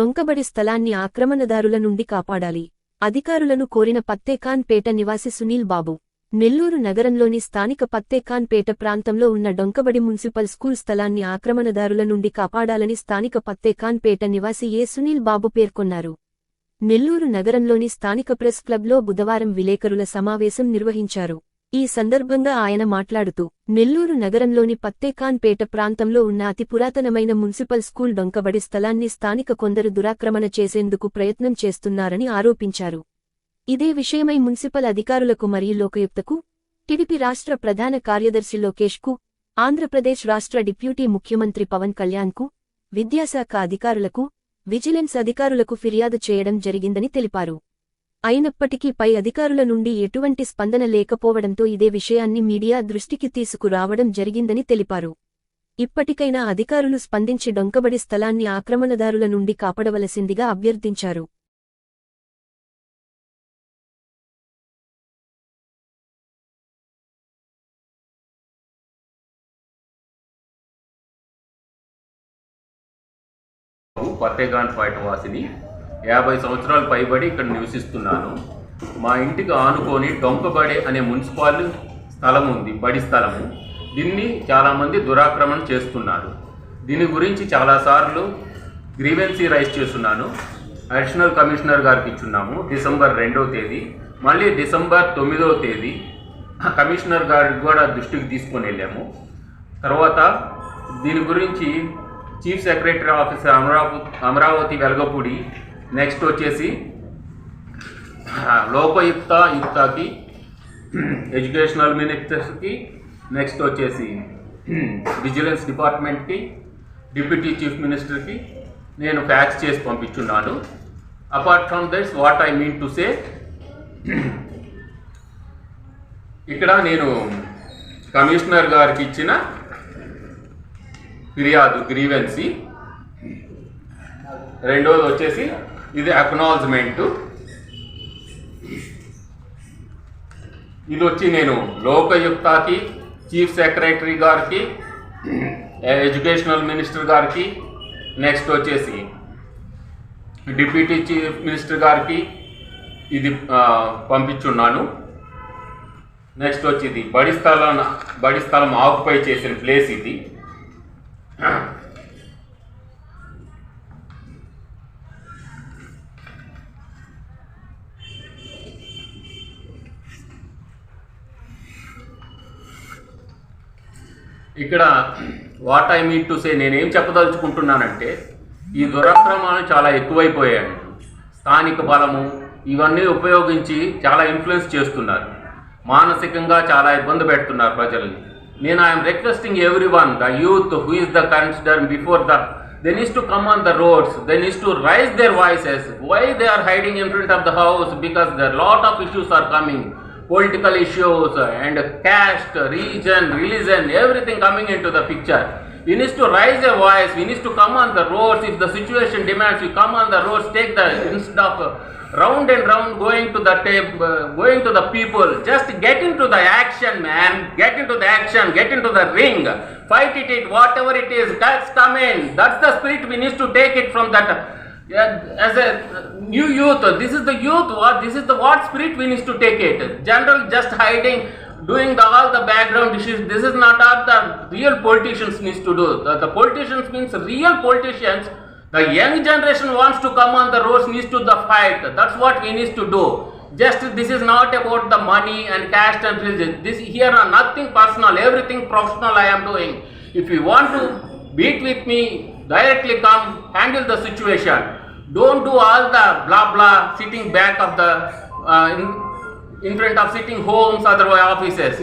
డొంకబడి స్థలాన్ని ఆక్రమణదారుల నుండి కాపాడాలి అధికారులను కోరిన పత్తేఖాన్ పేట నివాసి సునీల్ బాబు. నెల్లూరు నగరంలోని స్థానిక పత్తేఖాన్ పేట ప్రాంతంలో ఉన్న డొంకబడి మున్సిపల్ స్కూల్ స్థలాన్ని ఆక్రమణదారుల నుండి కాపాడాలని స్థానిక పత్తేఖాన్ పేట నివాసి ఏ సునీల్ బాబు పేర్కొన్నారు. నెల్లూరు నగరంలోని స్థానిక ప్రెస్ క్లబ్లో బుధవారం విలేకరుల సమావేశం నిర్వహించారు. ఈ సందర్భంగా ఆయన మాట్లాడుతూ నెల్లూరు నగరంలోని పత్తేఖాన్పేట ప్రాంతంలో ఉన్న అతి పురాతనమైన మున్సిపల్ స్కూల్ డొంకబడి స్థలాన్ని స్థానిక కొందరు దురాక్రమణ చేసేందుకు ప్రయత్నం చేస్తున్నారని ఆరోపించారు. ఇదే విషయమై మున్సిపల్ అధికారులకు మరియు లోకయుక్తకు టిడిపి రాష్ట్ర ప్రధాన కార్యదర్శి లోకేష్కు ఆంధ్రప్రదేశ్ రాష్ట్ర డిప్యూటీ ముఖ్యమంత్రి పవన్ కళ్యాణ్కు విద్యాశాఖ అధికారులకు విజిలెన్స్ అధికారులకు ఫిర్యాదు చేయడం జరిగిందని తెలిపారు. అయినప్పటికీ పై అధికారుల నుండి ఎటువంటి స్పందన లేకపోవడంతో ఇదే విషయాన్ని మీడియా దృష్టికి తీసుకురావడం జరిగిందని తెలిపారు. ఇప్పటికైనా అధికారులు స్పందించి డొంకబడి స్థలాన్ని ఆక్రమణదారుల నుండి కాపాడవలసిందిగా అభ్యర్థించారు. పత్తేగాన్ పాయింట్ వాసిని యాభై సంవత్సరాలు పైబడి ఇక్కడ నివసిస్తున్నాను. మా ఇంటికి ఆనుకొని డొంకబడే అనే మున్సిపాల్ స్థలం ఉంది బడి స్థలము. దీన్ని చాలామంది దురాక్రమణ చేస్తున్నారు. దీని గురించి చాలాసార్లు గ్రీవెన్సీ రైజ్ చేస్తున్నాను. అడిషనల్ కమిషనర్ గారికి ఇచ్చున్నాము డిసెంబర్ రెండవ తేదీ. మళ్ళీ డిసెంబర్ తొమ్మిదవ తేదీ కమిషనర్ గారికి కూడా దృష్టికి తీసుకొని వెళ్ళాము. తర్వాత దీని గురించి chief secretary officer Amaravati Amaravati Velagapudi next వచ్చేసి లోపయుక్త లోకయుక్త యుక్తకి ఎడ్యుకేషనల్ మినిస్టర్స్కి నెక్స్ట్ వచ్చేసి విజిలెన్స్ డిపార్ట్మెంట్కి డిప్యూటీ చీఫ్ మినిస్టర్కి నేను ఫ్యాక్స్ చేసి పంపించున్నాను. Apart from that's what I mean to say ఇక్కడ నేను కమిషనర్ గారికి ఇచ్చిన ఫిర్యాదు గ్రీవెన్సీ రెండోది వచ్చేసి ఇది అక్నాలజ్మెంటు ఇది వచ్చి నేను లోకయుక్తకి చీఫ్ సెక్రటరీ గారికి ఎడ్యుకేషనల్ మినిస్టర్ గారికి నెక్స్ట్ వచ్చేసి డిప్యూటీ చీఫ్ మినిస్టర్ గారికి ఇది పంపించున్నాను. నెక్స్ట్ వచ్చి ఇది బడి స్థలం బడి స్థలం ఆక్యుపై చేసిన ప్లేస్ ఇది. ఇక్కడ what I mean to say నేనేం చెప్పదలుచుకుంటున్నానంటే ఈ దురాక్రమాలు చాలా ఎక్కువైపోయాయి. స్థానిక బలము ఇవన్నీ ఉపయోగించి చాలా ఇన్ఫ్లుయెన్స్ చేస్తున్నారు. మానసికంగా చాలా ఇబ్బంది పెడుతున్నారు ప్రజల్ని. నేను I'm requesting every one the youth who is the consider before the then is to come on the roads then is to raise their voices why they are hiding in front of the house because the lot of issues are coming political issues and caste, region, religion, everything coming into the picture. We need to raise a voice, we need to come on the roads. If the situation demands, we come on the roads, take the instead of round and round going to the uh, going to the people. Just get into the action, man. Get into the action, get into the ring. Fight it, it whatever it is, that's come in. That's the spirit we need to take it from that. Yeah, as a new youth, this is the youth. What this is the what spirit we need to take it. General just hiding, doing the, all the background issues. This is not what the real politicians needs to do. The, the politicians means real politicians. The young generation wants to come on the roads, needs to the fight. That's what we need to do. Just this is not about the money and caste and religion. This here are nothing personal, everything professional I am doing. If you want to beat with me, directly come, handle the situation. Don't do all the blah blah sitting back of the uh, in, in front of sitting homes, other offices.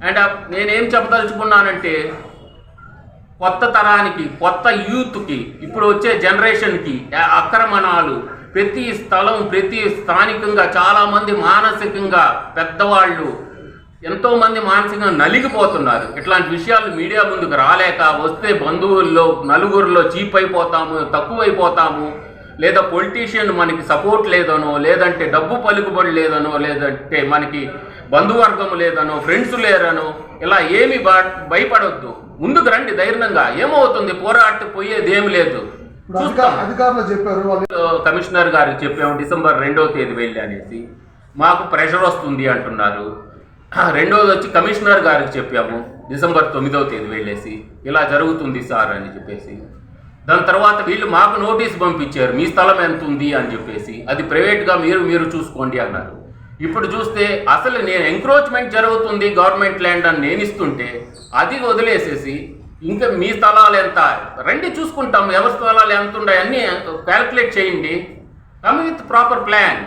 And uh, నేనేం చెప్పదలుచుకున్నానంటే కొత్త తరానికి కొత్త యూత్కి ఇప్పుడు వచ్చే జనరేషన్కి అక్రమణాలు ఆక్రమణాలు ప్రతి స్థలం ప్రతి స్థానికంగా చాలామంది మానసికంగా పెద్దవాళ్ళు ఎంతోమంది మానసికంగా నలిగిపోతున్నారు ఇట్లాంటి విషయాలు మీడియా ముందుకు రాలేక వస్తే బంధువుల్లో నలుగురిలో చీప్ అయిపోతాము తక్కువైపోతాము లేదా పొలిటీషియన్ మనకి సపోర్ట్ లేదనో లేదంటే డబ్బు పలుకుబడి లేదనో లేదంటే మనకి బంధువర్గం లేదనో ఫ్రెండ్స్ లేరనో ఇలా ఏమి బా భయపడొద్దు. ముందుకు రండి ధైర్యంగా. ఏమవుతుంది? పోరాట పోయేది ఏమి లేదు అధికారులు చెప్పారు కమిషనర్ గారికి చెప్పాము డిసెంబర్ రెండవ తేదీ వెళ్ళి అనేసి. మాకు ప్రెషర్ వస్తుంది అంటున్నారు. రెండోది వచ్చి కమిషనర్ గారికి చెప్పాము డిసెంబర్ తొమ్మిదవ తేదీ వెళ్ళేసి. ఇలా జరుగుతుంది సార్ అని చెప్పేసి. దాని తర్వాత వీళ్ళు మాకు నోటీస్ పంపించారు మీ స్థలం ఎంత ఉంది అని చెప్పేసి. అది ప్రైవేట్గా మీరు మీరు చూసుకోండి అన్నారు. ఇప్పుడు చూస్తే అసలు నేను ఎంక్రోచ్మెంట్ జరుగుతుంది గవర్నమెంట్ ల్యాండ్ అని నేను ఇస్తుంటే అది వదిలేసేసి ఇంకా మీ స్థలాలు ఎంత? రండి చూసుకుంటాం ఎవరి స్థలాలు ఎంత ఉన్నాయి అన్నీ క్యాల్కులేట్ చేయండి. కమ్ విత్ ప్రాపర్ ప్లాన్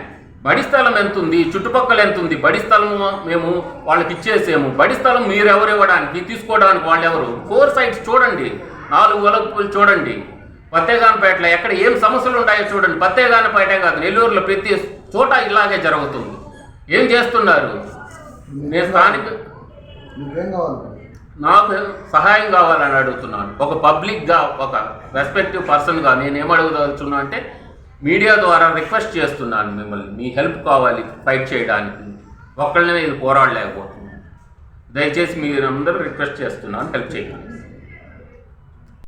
బడి స్థలం ఎంత ఉంది చుట్టుపక్కల ఎంత ఉంది బడి స్థలం మేము వాళ్ళకి ఇచ్చేసాము. బడి స్థలం మీరు ఎవరు ఇవ్వడానికి తీసుకోవడానికి వాళ్ళు ఎవరు? ఫోర్ సైడ్స్ చూడండి. నాలుగు వలపులు చూడండి. పత్తేగానపేటలో ఎక్కడ ఏం సమస్యలు ఉన్నాయో చూడండి. పత్తేగానపేటే కాదు నెల్లూరులో ప్రతి చోట ఇలాగే జరుగుతుంది. ఏం చేస్తున్నారు? నేను స్థానిక నాకు సహాయం కావాలని అడుగుతున్నాను. ఒక పబ్లిక్గా ఒక రెస్పెక్టివ్ పర్సన్గా నేను ఏమడగదలుచున్నా అంటే మీడియా ద్వారా రిక్వెస్ట్ చేస్తున్నాను మిమ్మల్ని. మీ హెల్ప్ కావాలి ఫైట్ చేయడానికి. ఒక్కళ్ళనే ఇది పోరాడలేకపోతున్నాను. దయచేసి మీరందరూ రిక్వెస్ట్ చేస్తున్నాను హెల్ప్ చేయండి.